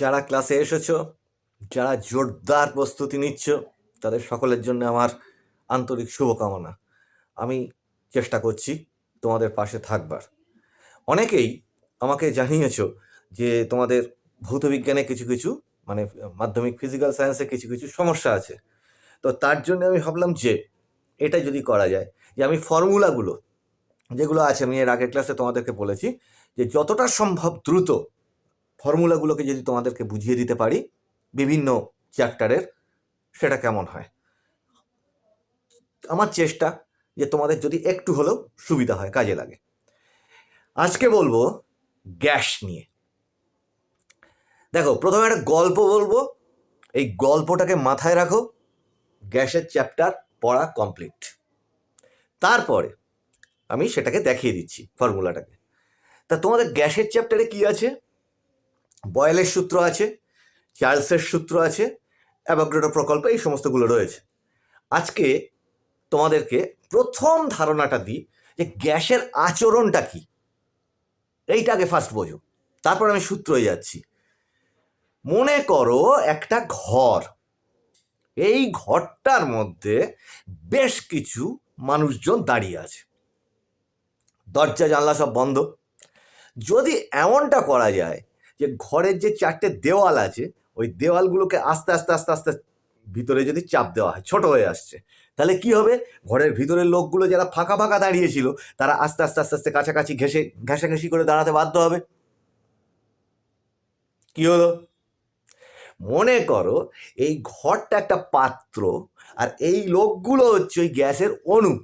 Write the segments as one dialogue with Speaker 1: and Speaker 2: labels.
Speaker 1: যারা ক্লাসে এসেছ, যারা জোরদার প্রস্তুতি নিচ্ছ, তাদের সকলের জন্য আমার আন্তরিক শুভকামনা। আমি চেষ্টা করছি তোমাদের পাশে থাকবার। অনেকেই আমাকে জানিয়েছো যে তোমাদের ভৌতবিজ্ঞানে কিছু কিছু মানে মাধ্যমিক ফিজিক্যাল সায়েন্সে কিছু কিছু সমস্যা আছে। তো তার জন্য আমি ভাবলাম যে এটা যদি করা যায়, যে আমি ফর্মুলাগুলো যেগুলো আছে, আমি এর আগের ক্লাসে তোমাদেরকে বলেছি, যে যতটা সম্ভব দ্রুত ফর্মুলাগুলোকে যদি তোমাদেরকে বুঝিয়ে দিতে পারি, বিভিন্ন চ্যাপ্টারের, সেটা কেমন হয়? আমার চেষ্টা যে তোমাদের যদি একটু হলেও সুবিধা হয়, কাজে লাগে। আজকে বলব গ্যাস নিয়ে। দেখো, প্রথমে একটা গল্প বলব। এই গল্পটাকে মাথায় রাখো। গ্যাসের চ্যাপ্টার পড়া কমপ্লিট। তারপরে আমি সেটাকে দেখিয়ে দিচ্ছি ফর্মুলাটাকে। তা তোমাদের গ্যাসের চ্যাপ্টারে কি আছে? বয়েলের সূত্র আছে, চার্লসের সূত্র আছে, অ্যাভোগ্রেডো প্রকল্প এই সমস্তগুলো রয়েছে। আজকে তোমাদেরকে প্রথম ধারণাটা দিই যে গ্যাসের আচরণটা কি। এইটা আগে ফার্স্ট বোঝো। তারপর আমি সূত্রয়ে যাচ্ছি। মনে করো একটা ঘর। এই ঘরটার মধ্যে বেশ কিছু মানুষজন দাঁড়িয়ে আছে। দরজা, জানলা সব বন্ধ। যদি এমনটা করা যায় যে ঘরের যে চারটে দেওয়াল আছে, ওই দেওয়ালগুলোকে আস্তে আস্তে আস্তে আস্তে ভিতরে যদি চাপ দেওয়া হয়, ছোট হয়ে আসছে, তাহলে কি হবে? ঘরের ভিতরের লোকগুলো যারা ফাঁকা ফাঁকা দাঁড়িয়েছিল তারা আস্তে আস্তে আস্তে আস্তে কাছাকাছি ঘেসে ঘেঁষাঘেঁষি করে দাঁড়াতে বাধ্য হবে। কি হলো? মনে করো এই ঘরটা একটা পাত্র, আর এই লোকগুলো হচ্ছে ওই গ্যাসের অণু।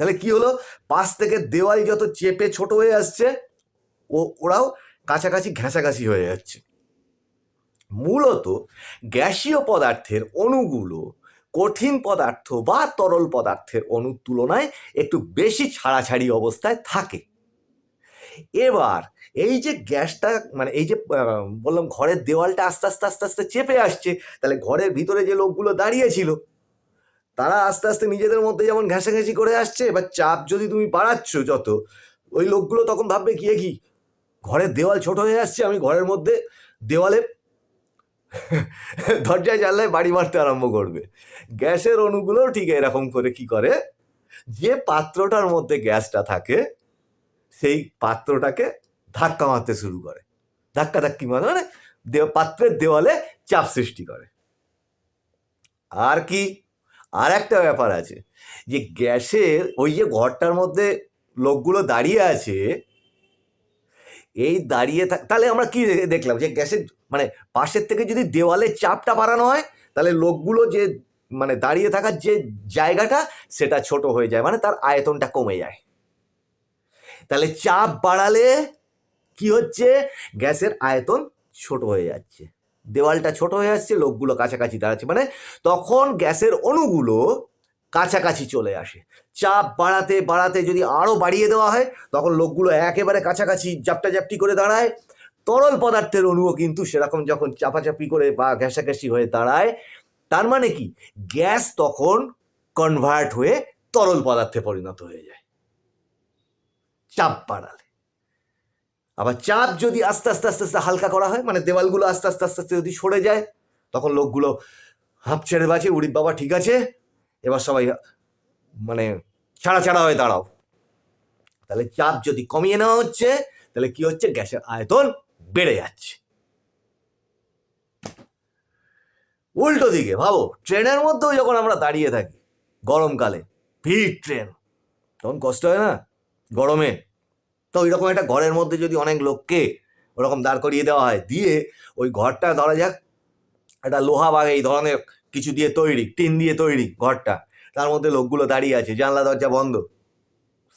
Speaker 1: তাহলে কি হলো? পাশ থেকে দেওয়াল যত চেপে ছোট হয়ে আসছে, ও, ওরাও কাছাকাছি ঘেঁষাঘাষি হয়ে যাচ্ছে। মূলত গ্যাসীয় পদার্থের অণুগুলো কঠিন পদার্থ বা তরল পদার্থের অণুর তুলনায় একটু বেশি ছাড়াছাড়ি অবস্থায় থাকে। এবার এই যে গ্যাসটা মানে এই যে বললাম ঘরের দেওয়ালটা আস্তে আস্তে আস্তে আস্তে চেপে আসছে, তাহলে ঘরের ভিতরে যে লোকগুলো দাঁড়িয়ে ছিল, তারা আস্তে আস্তে নিজেদের মধ্যে যেমন ঘেঁষাঘেঁষি করে আসছে, এবার চাপ যদি তুমি বাড়াচ্ছ যত, ওই লোকগুলো তখন ভাববে, কি কি? ঘরের দেওয়াল ছোট হয়ে আসছে, আমি ঘরের মধ্যে দেওয়ালে দরজায় জানলায় বাড়ি মারতে আরম্ভ করবে। গ্যাসের অণুগুলোও ঠিক এরকম করে কি করে? যে পাত্রটার মধ্যে গ্যাসটা থাকে, সেই পাত্রটাকে ধাক্কা মারতে শুরু করে। ধাক্কা ধাক্কি মানে মানে পাত্রের দেওয়ালে চাপ সৃষ্টি করে। আর কি? আর একটা ব্যাপার আছে যে গ্যাসের ওই যে ঘরটার মধ্যে লোকগুলো দাঁড়িয়ে আছে এই দাঁড়িয়ে থাক, তাহলে আমরা কি দেখলাম যে গ্যাসের মানে পাশের থেকে যদি দেওয়ালে চাপটা বাড়ানো হয়, তাহলে লোকগুলো যে মানে দাঁড়িয়ে থাকার যে জায়গাটা, সেটা ছোট হয়ে যায় মানে তার আয়তনটা কমে যায়। তাহলে চাপ বাড়ালে কি হচ্ছে? গ্যাসের আয়তন ছোট হয়ে যাচ্ছে। দেওয়ালটা ছোট হয়ে যাচ্ছে লোকগুলো কাছাকাছি দাঁড়াচ্ছে। মানে তখন গ্যাসের অণুগুলো কাছাকাছি চলে আসে। চাপ বাড়াতে বাড়াতে যদি আরও বাড়িয়ে দেওয়া হয়, তখন লোকগুলো একেবারে কাছাকাছি জাপটা জাপটি করে দাঁড়ায়। তরল পদার্থের অণুও কিন্তু সেরকম যখন চাপাচাপি করে বা ঘেঁষাঘেঁষি হয়ে দাঁড়ায়, তার মানে কি? গ্যাস তখন কনভার্ট হয়ে তরল পদার্থে পরিণত হয়ে যায়। চাপ বাড়ালে। আবার চাপ যদি আস্তে আস্তে আস্তে আস্তে হালকা করা হয় মানে দেওয়ালগুলো আস্তে আস্তে আস্তে আস্তে যদি সরে যায়, তখন লোকগুলো হাঁপ ছেড়ে বাঁচে উড়ি বাবা, ঠিক আছে? এবার সবাই মানে ছাড়া ছাড়া হয়ে দাঁড়াও। তাহলে চাপ যদি কমিয়ে নেওয়া হচ্ছে, তাহলে কি হচ্ছে? গ্যাসের আয়তন বেড়ে যাচ্ছে। উল্টো দিকে ভাবো, ট্রেনের মধ্যেও যখন আমরা দাঁড়িয়ে থাকি, গরমকালে, ভিড় ট্রেন, তখন কষ্ট হয় না? গরমে। তো ওই রকম একটা ঘরের মধ্যে যদি অনেক লোককে ওরকম দাঁড় করিয়ে দেওয়া হয়, দিয়ে ওই ঘরটা ধরা যাক, একটা লোহা বা এই ধরনের কিছু দিয়ে তৈরি, টিন দিয়ে তৈরি ঘরটা। তার মধ্যে লোকগুলো দাঁড়িয়ে আছে, জানলা, দরজা বন্ধ।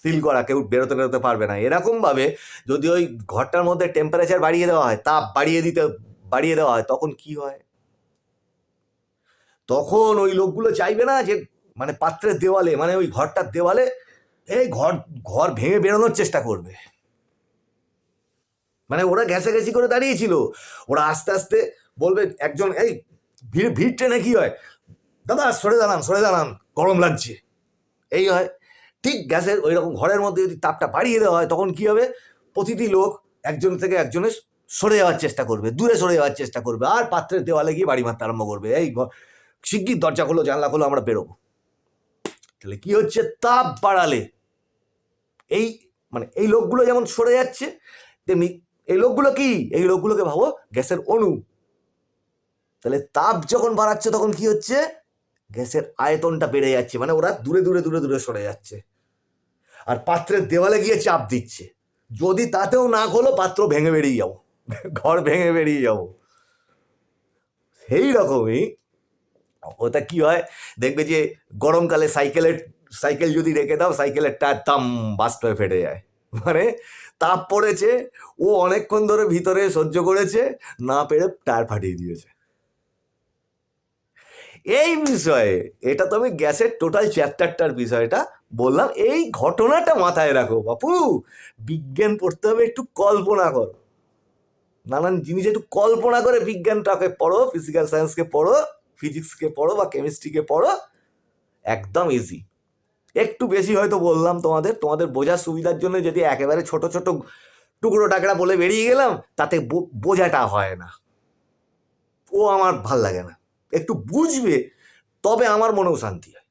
Speaker 1: সিল করা, কেউ বেরোতে বেরোতে পারবে না। এরকমভাবে যদি ওই ঘরটার মধ্যে টেম্পারেচার বাড়িয়ে দেওয়া হয়, তাপ বাড়িয়ে দিতে, বাড়িয়ে দেওয়া হয়, তখন কি হয়? তখন ওই লোকগুলো চাইবে না যে মানে পাত্রের দেওয়ালে মানে ওই ঘরটার দেওয়ালে এই ঘর ঘর ভেঙে বেরোনোর চেষ্টা করবে। মানে ওরা ঘেঁষে ঘেঁষি করে দাঁড়িয়েছিল। ওরা আস্তে আস্তে বলবে, একজন, এই ভিড় ভিড় ট্রেনে কি হয়? দাদা, সরে দাঁড়ান সরে দাঁড়ান, গরম লাগছে। এই হয়। ঠিক গ্যাসের ওই রকম ঘরের মধ্যে যদি তাপটা বাড়িয়ে দেওয়া হয়, তখন কি হবে? প্রতিটি লোক একজন থেকে একজনের সরে যাওয়ার চেষ্টা করবে, দূরে সরে যাওয়ার চেষ্টা করবে, আর পাত্রের দেওয়ালে গিয়ে বাড়ি মারতে আরম্ভ করবে। এই শিগগির দরজা খোলো, জানলা খোলো, আমরা বেরোবো। তাহলে কি হচ্ছে? তাপ বাড়ালে। এই মানে এই লোকগুলো যেমন সরে যাচ্ছে, তেমনি এই লোকগুলো কি? এই লোকগুলোকে ভাবো, গ্যাসের অণু। তাহলে তাপ যখন বাড়াচ্ছে তখন কি হচ্ছে? গ্যাসের আয়তনটা বেড়ে যাচ্ছে মানে ওরা দূরে দূরে দূরে দূরে সরে যাচ্ছে। আর পাত্রের দেওয়ালে গিয়ে চাপ দিচ্ছে। যদি তাতেও না হলো পাত্র ভেঙে বেরিয়ে যাব। ঘর ভেঙে বেরিয়ে যাব। সেই রকমই ওটা কি হয়? দেখবে যে গরমকালে সাইকেলের সাইকেল যদি রেখে দাও, সাইকেলের টায়ার দাম বাস্ট হয়ে ফেটে যায়। মানে তাপ পড়েছে, ও অনেকক্ষণ ধরে ভিতরে সহ্য করেছে, না পেরে টায়ার ফাটিয়ে দিয়েছে। এই বিষয়ে, এটা তো আমি গ্যাসের টোটাল চ্যাপ্টারটার বিষয়টা বললাম, এই ঘটনাটা মাথায় রাখো বাপু। বিজ্ঞান পড়তে হবে, একটু কল্পনা কর। নানান জিনিস একটু কল্পনা করে বিজ্ঞানটাকে পড়ো ফিজিক্যাল সায়েন্সকে পড়ো ফিজিক্সকে পড়ো বা কেমিস্ট্রিকে পড়ো, একদম ইজি একটু বেশি হয়তো বললাম তোমাদের তোমাদের বোঝার সুবিধার জন্য যদি একেবারে ছোট ছোট টুকরো টাকরা বলে বেরিয়ে গেলাম, তাতে বোঝাটা হয় না। ও আমার ভালো লাগে না। একটু বুঝবে, তবে আমার মনেও শান্তি হয়।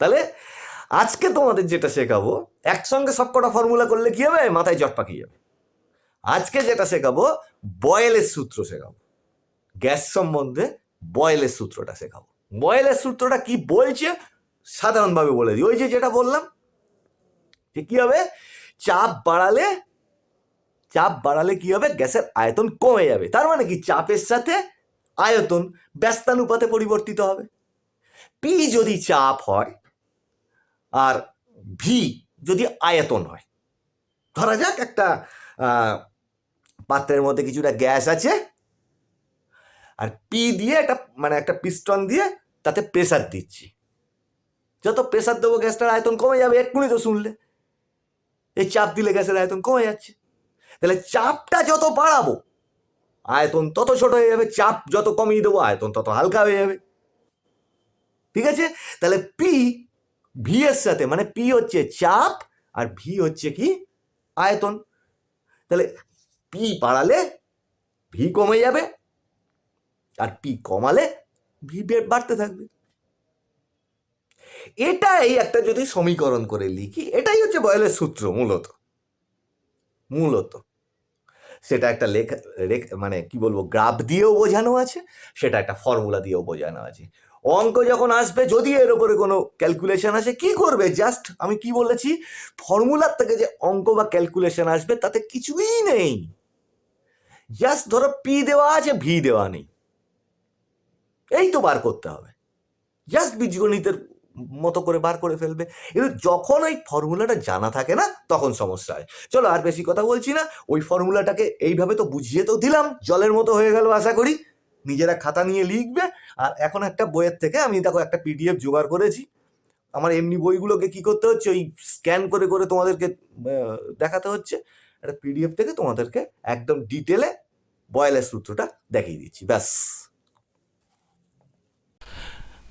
Speaker 1: তাহলে আজকে তোমাদের যেটা শেখাবো, একসঙ্গে সবকটা ফর্মুলা করলে কি হবে? মাথায় জট পাকিয়ে যাবে। আজকে যেটা শেখাবো, বয়েলের সূত্র শেখাবো। গ্যাস সম্বন্ধে বয়েলের সূত্রটা শেখাবো। বয়েলের সূত্রটা কি বলছে? সাধারণভাবে বলে দিই। ওই যে যেটা বললাম, যে কি হবে? চাপ বাড়ালে চাপ বাড়ালে কি হবে? গ্যাসের আয়তন কমে যাবে। তার মানে কি? চাপের সাথে আয়তন ব্যস্তানুপাতে পরিবর্তিত হবে। পি যদি চাপ হয় আর ভি যদি আয়তন হয়, ধরা যাক একটা পাত্রের মধ্যে কিছুটা গ্যাস আছে আর পি দিয়ে একটা মানে একটা পিস্টন দিয়ে তাতে প্রেসার দিচ্ছি। যত প্রেসার দেবো, গ্যাসটার আয়তন কমে যাবে, এক্ষুনি তো শুনলে। এই চাপ দিলে গ্যাসের আয়তন কমে যাচ্ছে। তাহলে চাপটা যত বাড়াবো, আয়তন তত ছোট হয়ে যাবে, চাপ যত কমিয়ে দেবো, আয়তন তত হালকা হয়ে যাবে। ঠিক আছে? তাহলে পি ভি এর সাথে মানে পি হচ্ছে চাপ আর ভি হচ্ছে কি? আয়তন। তাহলে পি বাড়ালে ভি কমে যাবে আর পি কমালে ভি বাড়তে থাকবে। এটাই একটা যদি সমীকরণ করে লিখি, এটাই হচ্ছে বয়েলের সূত্র মূলত। মূলত। সেটা একটা লেখা মানে কি বলব, গ্রাফ দিয়েও বোঝানো আছে, সেটা একটা ফর্মুলা দিয়েও বোঝানো আছে। অঙ্ক যখন আসবে, যদি এর উপরে কোনো ক্যালকুলেশন আসে, কি করবে? জাস্ট আমি কি বলেছি? ফর্মুলার থেকে যে অঙ্ক বা ক্যালকুলেশন আসবে, তাতে কিছুই নেই। জাস্ট ধরো পি দেওয়া আছে ভি দেওয়া নেই। এই তো বার করতে হবে। জাস্ট বীজগণিতের মতো করে বার করে ফেলবে। কিন্তু যখন ওই ফর্মুলাটা জানা থাকে না, তখন সমস্যা হয়। চলো আর বেশি কথা বলছি না, ওই ফর্মুলাটাকে এইভাবে তো বুঝিয়ে তো দিলাম, জলের মতো হয়ে গেল আশা করি। নিজেরা খাতা নিয়ে লিখবে, আর এখন একটা বইয়ের থেকে আমি দেখো একটা পিডিএফ জোগাড় করেছি। আমার এমনি বইগুলোকে কি করতে হচ্ছে, ওই স্ক্যান করে করে তোমাদেরকে দেখাতে হচ্ছে। একটা পিডিএফ থেকে তোমাদেরকে একদম ডিটেলে বয়লের সূত্রটা দেখিয়ে দিচ্ছি, ব্যাস।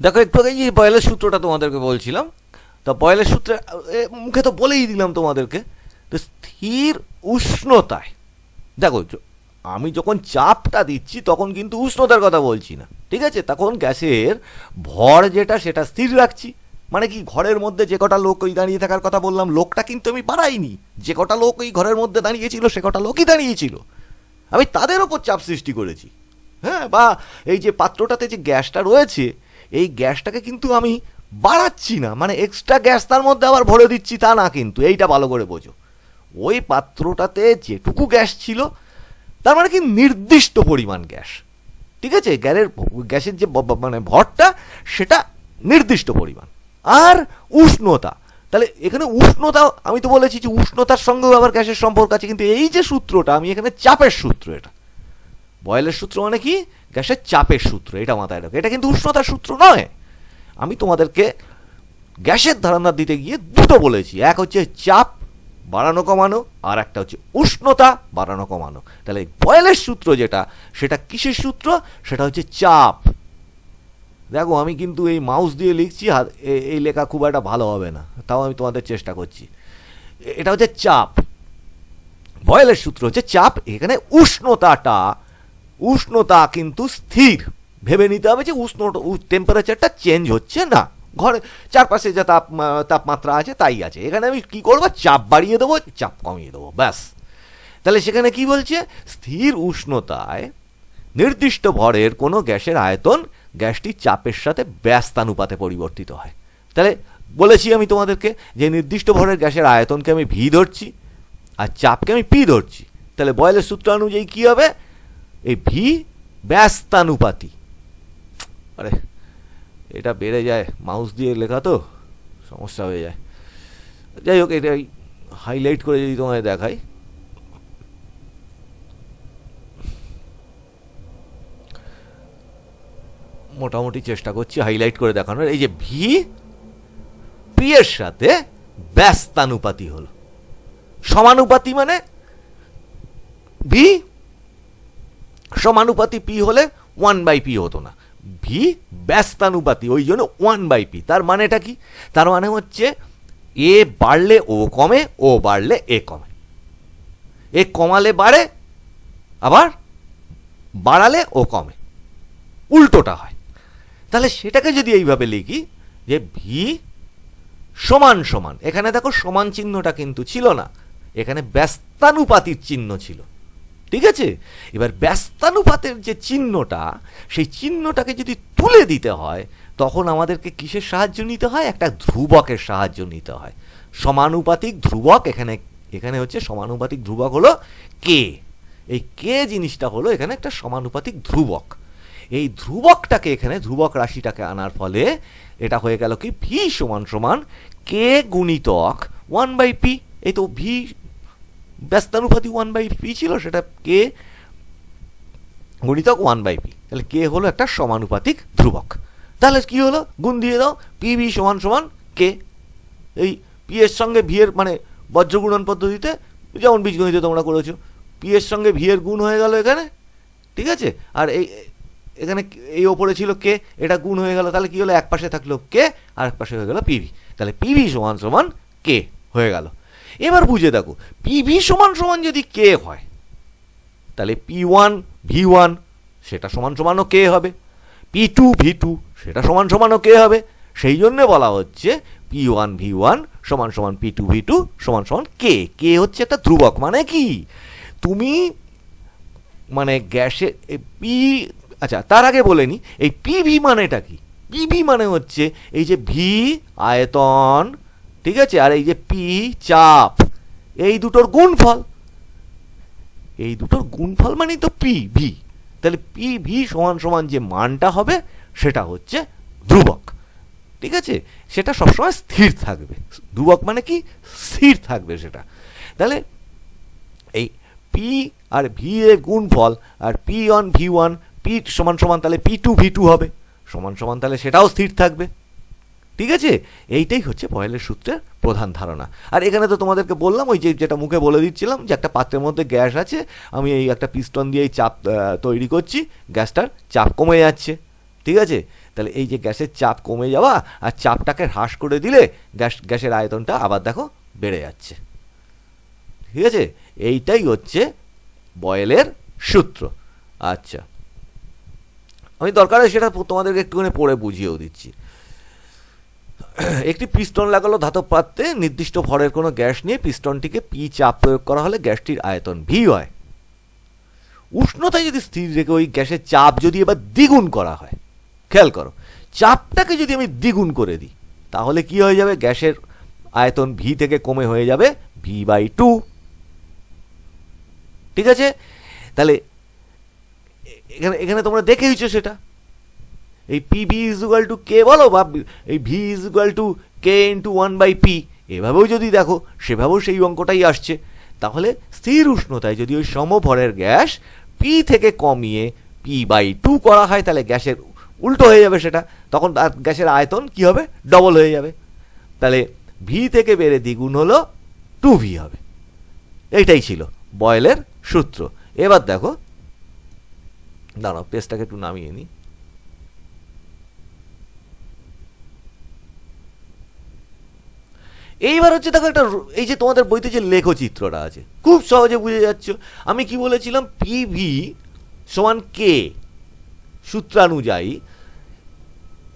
Speaker 2: দেখো, একটু আগে যে বয়েলের সূত্রটা তোমাদেরকে বলছিলাম, তা বয়েলের সূত্রে মুখে তো বলেই দিলাম তোমাদেরকে তো স্থির উষ্ণতায়, দেখো আমি যখন চাপটা দিচ্ছি, তখন কিন্তু উষ্ণতার কথা বলছি না, ঠিক আছে? তখন গ্যাসের ভর যেটা, সেটা স্থির রাখছি। মানে কি, ঘরের মধ্যে যে কটা লোক ওই দাঁড়িয়ে থাকার কথা বললাম, লোকটা কিন্তু আমি বাড়াইনি। যে কটা লোক ওই ঘরের মধ্যে দাঁড়িয়েছিল, সে কটা লোকই দাঁড়িয়েছিল। আমি তাদের ওপর চাপ সৃষ্টি করেছি। হ্যাঁ বা এই যে পাত্রটাতে যে গ্যাসটা রয়েছে এই গ্যাসটাকে কিন্তু আমি বাড়াচ্ছি না। মানে এক্সট্রা গ্যাস তার মধ্যে আবার ভরে দিচ্ছি, তা না কিন্তু। এইটা ভালো করে বোঝো। ওই পাত্রটাতে যেটুকু গ্যাস ছিল, তার মানে কি নির্দিষ্ট পরিমাণ গ্যাস। ঠিক আছে? গ্যাসের গ্যাসের যে মানে ভরটা, সেটা নির্দিষ্ট পরিমাণ। আর উষ্ণতা। তাহলে এখানে উষ্ণতা, আমি তো বলেছি যে উষ্ণতার সঙ্গেও আবার গ্যাসের সম্পর্ক আছে, কিন্তু এই যে সূত্রটা, আমি এখানে চাপের সূত্র এটা। বয়েলের সূত্র মানে কি? গ্যাসের চাপের সূত্র, এটা মাথায় রাখো। এটা কিন্তু উষ্ণতার সূত্র নয়। আমি তোমাদেরকে গ্যাসের ধারণা দিতে গিয়ে দুটো বলেছি। এক হচ্ছে চাপ বাড়ানো কমানো, আর একটা হচ্ছে উষ্ণতা বাড়ানো কমানো। তাহলে বয়েলের সূত্র যেটা, সেটা কিসের সূত্র? সেটা হচ্ছে চাপ। দেখো, আমি কিন্তু এই মাউস দিয়ে লিখছি এই লেখা খুব একটা ভালো হবে না। তাও আমি তোমাদের চেষ্টা করছি। এটা হচ্ছে চাপ। বয়েলের সূত্র হচ্ছে চাপ, এখানে উষ্ণতাটা উষ্ণতা কিন্তু স্থির। ভেবে নিতে হবে যে উষ্ণ টেম্পারেচারটা চেঞ্জ হচ্ছে না। ঘরে চারপাশে যা তাপ, তাপমাত্রা আছে তাই আছে। এখানে আমি কি করব? চাপ বাড়িয়ে দেবো, চাপ কমিয়ে দেবো, ব্যাস। তাহলে সেখানে কি বলছে? স্থির উষ্ণতায় নির্দিষ্ট ভরের কোনো গ্যাসের আয়তন গ্যাসটি চাপের সাথে ব্যস্তানুপাতে পরিবর্তিত হয়। তাহলে বলেছি আমি তোমাদেরকে যে নির্দিষ্ট ভরের গ্যাসের আয়তনকে আমি ভি ধরছি আর চাপকে আমি পি ধরছি। তাহলে বয়েলের সূত্র অনুযায়ী কী হবে? এই ভি ব্যস্তানুপাতি। আরে, এটা বেড়ে যায় মাউস দিয়ে লেখা তো, সমস্যা হয়ে যায়। যাই হোক, এটা হাইলাইট করে যদি তোমায় দেখাই। মোটামুটি চেষ্টা করছি হাইলাইট করে দেখানোর। এই যে ভি পি এর সাথে ব্যস্তানুপাতি হলো। সমানুপাতি মানে ভি সমানুপাতি পি হলে ওয়ান বাই পি হতো না। ভি ব্যস্তানুপাতি, ওই জন্য ওয়ান বাই পি তার মানেটা কি? তার মানে হচ্ছে এ বাড়লে ও কমে ও বাড়লে এ কমে। এ কমালে বাড়ে, আবার বাড়ালে ও কমে। উল্টোটা হয়। তাহলে সেটাকে যদি এইভাবে লিখি যে ভি সমান সমান, এখানে দেখো সমান চিহ্নটা কিন্তু ছিল না, এখানে ব্যস্তানুপাতির চিহ্ন ছিল। ঠিক আছে? এবার ব্যস্তানুপাতের যে চিহ্নটা, সেই চিহ্নটাকে যদি তুলে দিতে হয়, তখন আমাদেরকে কিসের সাহায্য নিতে হয়? একটা ধ্রুবকের সাহায্য নিতে হয়। সমানুপাতিক ধ্রুবক এখানে এখানে হচ্ছে সমানুপাতিক ধ্রুবক হলো কে এই কে জিনিসটা হলো এখানে একটা সমানুপাতিক ধ্রুবক। এই ধ্রুবকটাকে এখানে, ধ্রুবক রাশিটাকে আনার ফলে এটা হয়ে গেল কি? ভি সমান সমান কে গুণিতক ওয়ান বাই পি এই তো ভি ব্যস্তানুপাতি ওয়ান বাই পি ছিল, সেটা কে গুণিতক ওয়ান বাই পি তাহলে কে হলো একটা সমানুপাতিক ধ্রুবক। তাহলে কি হলো? গুণ দিয়ে দাও পি ভি সমান সমান কে এই পি এর সঙ্গে ভি এর মানে বজ্রগুণন পদ্ধতিতে যেমন বীজগণিতে তোমরা করেছ পি এর সঙ্গে ভি এর গুণ হয়ে গেল এখানে, ঠিক আছে? আর এই, এখানে এই ওপরে ছিল কে এটা গুণ হয়ে গেল, তাহলে কি হলো? এক পাশে থাকল কে আর এক পাশে হয়ে গেল পিভি তাহলে পিভি সমান সমান কে হয়ে গেল। এবার বুঝে দেখো পিভি সমান সমান যদি কে হয়, তাহলে পি ওয়ান ভি ওয়ান সেটা সমান সমানও কে হবে। পি টু ভি টু সেটা সমান সমানও কে হবে। সেই জন্যে বলা হচ্ছে পি ওয়ান ভি ওয়ান সমান সমান পি টু ভি টু সমান সমান কে কে হচ্ছে একটা ধ্রুবক মানে কি? তুমি মানে গ্যাসে পি আচ্ছা তার আগে বলে নি, এই পিভি মানেটা কি? পিভি মানে হচ্ছে এই যে ভি আয়তন ঠিক আছে? আর এই যে পি, চাপ, এই দুটোর গুণফল। এই দুটোর গুণফল মানেই তো পি, ভি। তাহলে পি, ভি সমান সমান যে মানটা হবে, সেটা হচ্ছে ধ্রুবক। ঠিক আছে? সেটা সবসময় স্থির থাকবে। ধ্রুবক মানে কি? স্থির থাকবে সেটা। তাহলে এই পি আর ভি এর গুণফল আর P one V one P সমান সমান তাহলে পি টু ভি টু হবে। সমান সমান তাহলে সেটাও স্থির থাকবে। ঠিক আছে? এইটাই হচ্ছে বয়েলের সূত্রের প্রধান ধারণা। আর এখানে তো তোমাদেরকে বললাম, ওই যে যেটা মুখে বলে দিচ্ছিলাম যে একটা পাত্রের মধ্যে গ্যাস আছে, আমি এই একটা পিস্টন দিয়ে এই চাপ তৈরি করছি, গ্যাসটার চাপ কমে যাচ্ছে। ঠিক আছে? তাহলে এই যে গ্যাসের চাপ কমে যাওয়া আর চাপটাকে হ্রাস করে দিলে গ্যাস, গ্যাসের আয়তনটা আবার দেখো বেড়ে যাচ্ছে। ঠিক আছে? এইটাই হচ্ছে বয়েলের সূত্র। আচ্ছা। আমি দরকার সেটা তোমাদেরকে একটুখানি পড়ে বুঝিয়েও দিচ্ছি। একটি পিস্টন লাগালো ধাতব পাত্রে, নির্দিষ্ট ভরের কোনো গ্যাস নিয়ে পিস্টনটিকে পি চাপ প্রয়োগ করা হলে গ্যাসটির আয়তন ভি হয়। উষ্ণতায় যদি স্থির রেখে ওই গ্যাসের চাপ যদি এবার দ্বিগুণ করা হয়, খেয়াল করো, চাপটাকে যদি আমি দ্বিগুণ করে দিই, তাহলে কি হয়ে যাবে? গ্যাসের আয়তন ভি থেকে কমে হয়ে যাবে ভি বাই টু। ঠিক আছে? তাহলে এখানে এখানে তোমরা দেখেইছো সেটা। এই P V is equal to K বলো বা এই V is equal to K into one by P এভাবেও যদি দেখো, সেভাবেও সেই অঙ্কটাই আসছে। তাহলে স্থির উষ্ণতায় যদি ওই সমভরের গ্যাস পি থেকে কমিয়ে পি বাই টু করা হয়, তাহলে গ্যাসের উল্টো হয়ে যাবে সেটা। তখন গ্যাসের আয়তন কি হবে? ডবল হয়ে যাবে। তাহলে ভি থেকে বেড়ে দ্বিগুণ হলো টু ভি হবে। এইটাই ছিল বয়েলের সূত্র। এবার দেখো, দাঁড়াও, পেজটাকে একটু নামিয়ে নিই। এইবার হচ্ছে দেখো একটা এই যে তোমাদের বইতে যে লেখচিত্রটা আছে, খুব সহজে বুঝে যাচ্ছ। আমি কি বলেছিলাম? পিভি সমান কে সূত্রানুযায়ী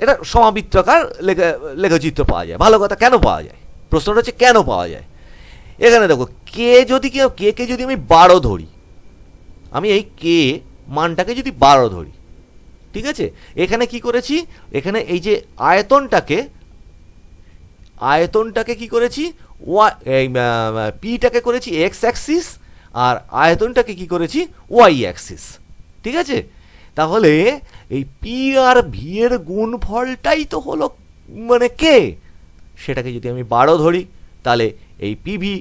Speaker 2: এটা সমাবৃত্তকার লেখা লেখচিত্র পাওয়া যায়। ভালো কথা, কেন পাওয়া যায়? প্রশ্নটা হচ্ছে কেন পাওয়া যায়? এখানে দেখো কে যদি কি কে কে যদি আমি বারো ধরি, আমি এই কে মানটাকে যদি বারো ধরি, ঠিক আছে? এখানে কি করেছি? এখানে এই যে আয়তনটাকে আয়তনটাকে কি করেছি? এই পিটাকে করেছি এক্স অ্যাক্সিস আর আয়তনটাকে কি করেছি? ওয়াই অ্যাক্সিস ঠিক আছে? তাহলে এই পি আর ভি এর গুণফলটাই তো হলো মানে কে? সেটাকে যদি আমি বারো ধরি, তাহলে এই পিভি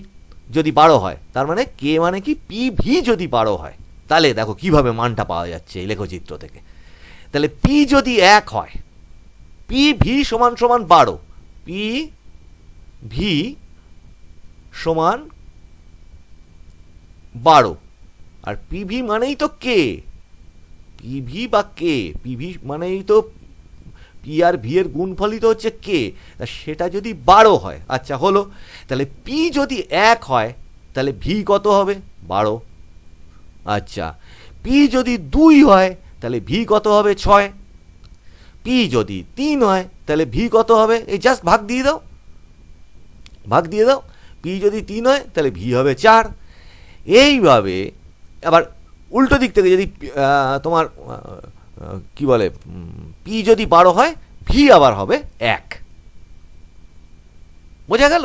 Speaker 2: যদি বারো হয়, তার মানে কে মানে কি? পিভি যদি বারো হয়। তাহলে দেখো কীভাবে মানটা পাওয়া যাচ্ছে এই লেখচিত্র থেকে। তাহলে পি যদি এক হয়, পি ভি সমান সমান বারো, পি ভি সমান বারো। আর পিভি মানেই তো কে? পিভি বা কে? পিভি মানেই তো পি আর ভি এর গুণফলই তো হচ্ছে কে। সেটা যদি বারো হয় আচ্ছা হলো, তাহলে পি যদি এক হয়, তাহলে ভি কত হবে? বারো। আচ্ছা পি যদি দুই হয়, তাহলে ভি কত হবে? ছয়। পি যদি তিন হয়, তাহলে ভি কত হবে? এই জাস্ট ভাগ দিয়ে দাও। ভাগ দিয়ে দাও পি যদি তিন হয়, তাহলে ভি হবে চার। এইভাবে, আবার উল্টো দিক থেকে যদি তোমার কি বলে পি যদি বারো হয় ভি আবার হবে এক। বোঝা গেল?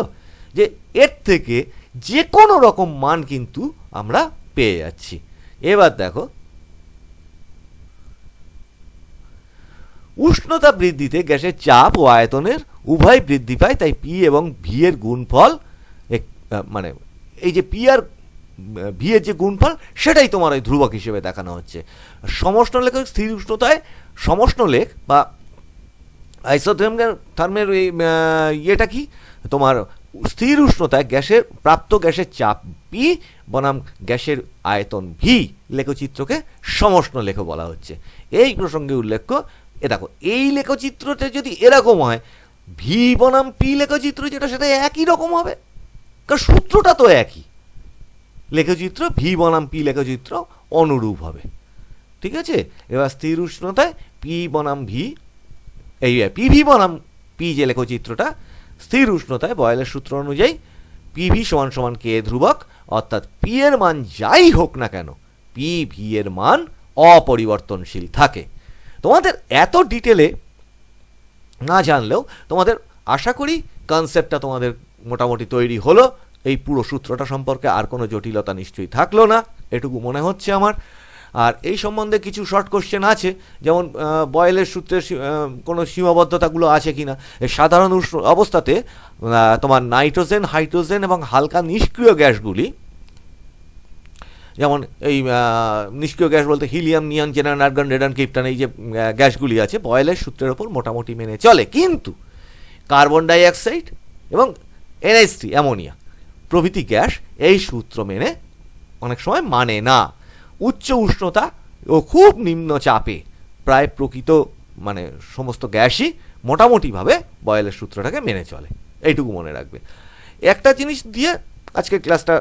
Speaker 2: যে এর থেকে যে কোনো রকম মান কিন্তু আমরা পেয়ে যাচ্ছি। এবার দেখো। উষ্ণতা বৃদ্ধিতে গ্যাসের চাপ ও আয়তনের উভয় বৃদ্ধি পায়, তাই পি এবং ভি এর গুণফল এক- মানে এই যে পি আর ভি এর যে গুণফল, সেটাই তোমার ওই ধ্রুবক হিসেবে দেখানো হচ্ছে। সমষ্ণলেখ স্থির উষ্ণতায় সমষ্ণলেখ বা আইসোথের্মের থার্মের ইয়েটা কি? তোমার স্থির উষ্ণতায় গ্যাসের, প্রাপ্ত গ্যাসের চাপ পি বনাম গ্যাসের আয়তন ভি লেখচিত্রকে সমষ্ণ লেখ বলা হচ্ছে। এই প্রসঙ্গে উল্লেখ্য, এ দেখো, এই লেখচিত্রটা যদি এরকম হয় ভি বনাম পি লেখচিত্র যেটা সেটা একই রকম হবে। কারণ সূত্রটা তো একই। লেখচিত্র ভি বনাম পি লেখচিত্র অনুরূপ হবে। ঠিক আছে? এবার স্থির উষ্ণতায় পি বনাম ভি, এই পি ভি বনাম পি যে লেখচিত্রটা স্থির উষ্ণতায় বয়েলের সূত্র অনুযায়ী পি, ভি সমান সমান কে ধ্রুবক, অর্থাৎ পি এর মান যাই হোক না কেন, পি, ভি এর মান অপরিবর্তনশীল থাকে। তোমাদের এত ডিটেলে না জানলেও তোমাদের আশা করি কনসেপ্টটা তোমাদের মোটামুটি তৈরি হলো। এই পুরো সূত্রটা সম্পর্কে আর কোনো জটিলতা নিশ্চয়ই থাকল না, এটুকু মনে হচ্ছে আমার। আর এই সম্বন্ধে কিছু শর্ট কোশ্চেন আছে, যেমন বয়েলের সূত্রের কোনো সীমাবদ্ধতাগুলো আছে কি না সাধারণ অবস্থাতে তোমার নাইট্রোজেন হাইড্রোজেন এবং হালকা নিষ্ক্রিয় গ্যাসগুলি যেমন এই নিষ্ক্রিয় গ্যাস বলতে helium, neon xenon argon radon, krypton, এই যে গ্যাসগুলি আছে, বয়েলের সূত্রের ওপর মোটামুটি মেনে চলে। কিন্তু কার্বন ডাইঅক্সাইড এবং এনএইচ থ্রি অ্যামোনিয়া, প্রভৃতি গ্যাস এই সূত্র মেনে অনেক সময় মানে না। উচ্চ উষ্ণতা ও খুব নিম্ন চাপে প্রায় প্রকৃত মানে সমস্ত গ্যাসই মোটামুটিভাবে বয়েলের সূত্রটাকে মেনে চলে। এইটুকু মনে রাখবে। একটা জিনিস দিয়ে আজকে ক্লাসটা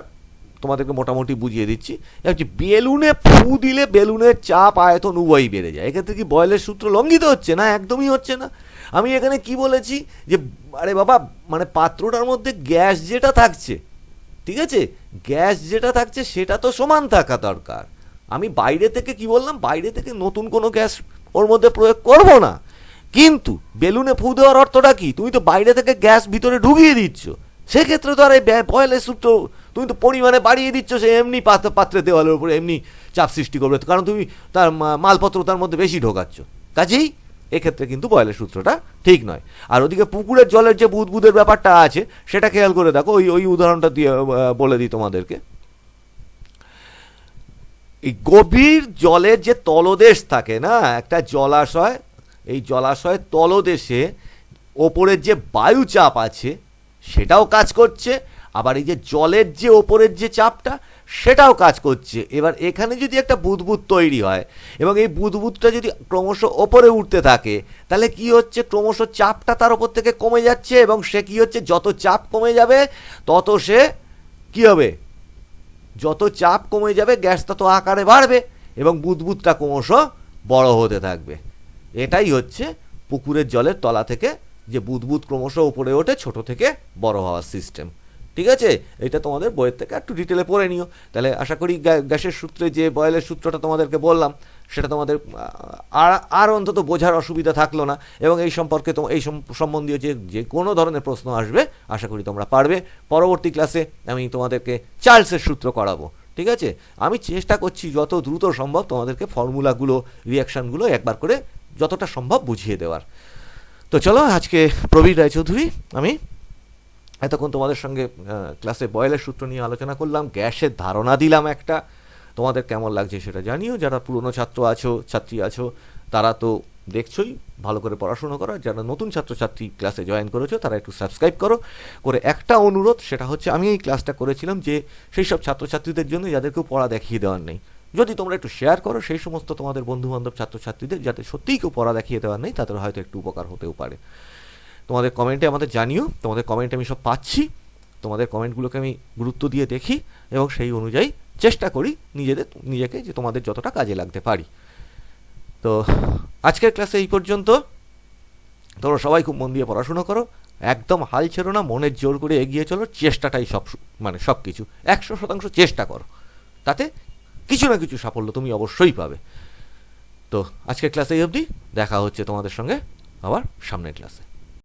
Speaker 2: তোমাদেরকে মোটামুটি বুঝিয়ে দিচ্ছি। হচ্ছে বেলুনে ফু দিলে বেলুনের চাপ আয়তন উভয়ই বেড়ে যায়। এক্ষেত্রে কি বয়েলের সূত্র লঙ্ঘিত হচ্ছে না? একদমই হচ্ছে না। আমি এখানে কি বলেছি? যে, আরে বাবা মানে পাত্রটার মধ্যে গ্যাস যেটা থাকছে, ঠিক আছে? গ্যাস যেটা থাকছে সেটা তো সমান থাকা দরকার। আমি বাইরে থেকে কি বললাম? বাইরে থেকে নতুন কোনো গ্যাস ওর মধ্যে প্রয়োগ করব না। কিন্তু বেলুনে ফু দেওয়ার অর্থটা কি? তুমি তো বাইরে থেকে গ্যাস ভিতরে ঢুকিয়ে দিচ্ছ। সেক্ষেত্রে তো আর এই বয়েলের সূত্র তুমি তো পরিমাণে বাড়িয়ে দিচ্ছ, সে এমনি পাত্র পাত্রে দেওয়ালের উপরে এমনি চাপ সৃষ্টি করবে, কারণ তুমি তার মালপত্র তার মধ্যে বেশি ঢোকাচ্ছ। কাজেই এক্ষেত্রে কিন্তু বয়লের সূত্রটা ঠিক নয়। আর ওদিকে পুকুরের জলের যে বুদবুদের ব্যাপারটা আছে, সেটা খেয়াল করে দেখো, ওই ওই উদাহরণটা দিয়ে বলে দিই তোমাদেরকে। এই গভীর জলের যে তলদেশ থাকে না, একটা জলাশয়, এই জলাশয়ের তলদেশে ওপরের যে বায়ুচাপ আছে, সেটাও কাজ করছে আবার এই যে জলের যে ওপরের যে চাপটা, সেটাও কাজ করছে। এবার এখানে যদি একটা বুদবুদ তৈরি হয়, এবং এই বুদবুদটা যদি ক্রমশ ওপরে উঠতে থাকে, তাহলে কি হচ্ছে? ক্রমশ চাপটা তার ওপর থেকে কমে যাচ্ছে, এবং সে কি হচ্ছে? যত চাপ কমে যাবে, তত সে কি হবে? যত চাপ কমে যাবে গ্যাসটা তো আকারে বাড়বে, এবং বুদবুদটা ক্রমশ বড় হতে থাকবে। এটাই হচ্ছে পুকুরের জলের তলা থেকে যে বুদবুদ ক্রমশ উপরে ওঠে, ছোট থেকে বড় হওয়ার সিস্টেম ঠিক আছে? এটা তোমাদের বইয়ের থেকে একটু ডিটেলে পড়ে নিও। তাহলে আশা করি গ্যা- গ্যাসের সূত্রে যে বয়েলের সূত্রটা তোমাদেরকে বললাম, সেটা তোমাদের আর আর অন্তত বোঝার অসুবিধা থাকল না। এবং এই সম্পর্কে তো, এই সম- সম্বন্ধীয় যে যে কোনো ধরনের প্রশ্ন আসবে, আশা করি তোমরা পারবে। পরবর্তী ক্লাসে আমি তোমাদেরকে চার্লসের সূত্র করাবো। ঠিক আছে? আমি চেষ্টা করছি যত দ্রুত সম্ভব তোমাদেরকে ফর্মুলাগুলো রিয়াকশানগুলো একবার করে যতটা সম্ভব বুঝিয়ে দেওয়ার। তো চলো, আজকে প্রবীর রায়চৌধুরী, আমি এতক্ষণ তোমাদের সঙ্গে ক্লাসে বয়েলের সূত্র নিয়ে আলোচনা করলাম গ্যাসের ধারণা দিলাম একটা। তোমাদের কেমন লাগছে সেটা জানিও, যারা পুরনো ছাত্র আছো, ছাত্রী আছো, তারা তো দেখছোই, ভালো করে পড়াশুনো করো যারা নতুন ছাত্রছাত্রী ক্লাসে জয়েন করেছ, তারা একটু সাবস্ক্রাইব করো। করে একটা অনুরোধ, সেটা হচ্ছে আমি এই ক্লাসটা করেছিলাম যে, সেই সব ছাত্রছাত্রীদের জন্য যাদেরকেও পড়া দেখিয়ে দেওয়ার নেই। যদি তোমরা একটু শেয়ার করো, সেই সমস্ত তোমাদের বন্ধু বান্ধব ছাত্রছাত্রীদের, যাতে সত্যিই কেউ পড়া দেখিয়ে দেওয়ার নেই, তাদের হয়তো একটু উপকার হতেও পারে। তোমাদের কমেন্টে আমাদের জানিও। তোমাদের কমেন্ট আমি সব পাচ্ছি। তোমাদের কমেন্টগুলোকে আমি গুরুত্ব দিয়ে দেখি এবং সেই অনুযায়ী চেষ্টা করি নিজেদের, নিজেকে যে তোমাদের যতটা কাজে লাগতে পারি। তো আজকের ক্লাসে এই পর্যন্ত। তোমরা সবাই খুব মন দিয়ে পড়াশুনো করো। একদম হাল ছেড়ো না, মনের জোর করে এগিয়ে চলো। চেষ্টাটাই সব মানে সব কিছু একশো শতাংশ চেষ্টা করো। তাতে কিছু না কিছু সাফল্য তুমি অবশ্যই পাবে। তো আজকের ক্লাসে এই অবধি। দেখা হচ্ছে তোমাদের সঙ্গে আবার সামনের ক্লাসে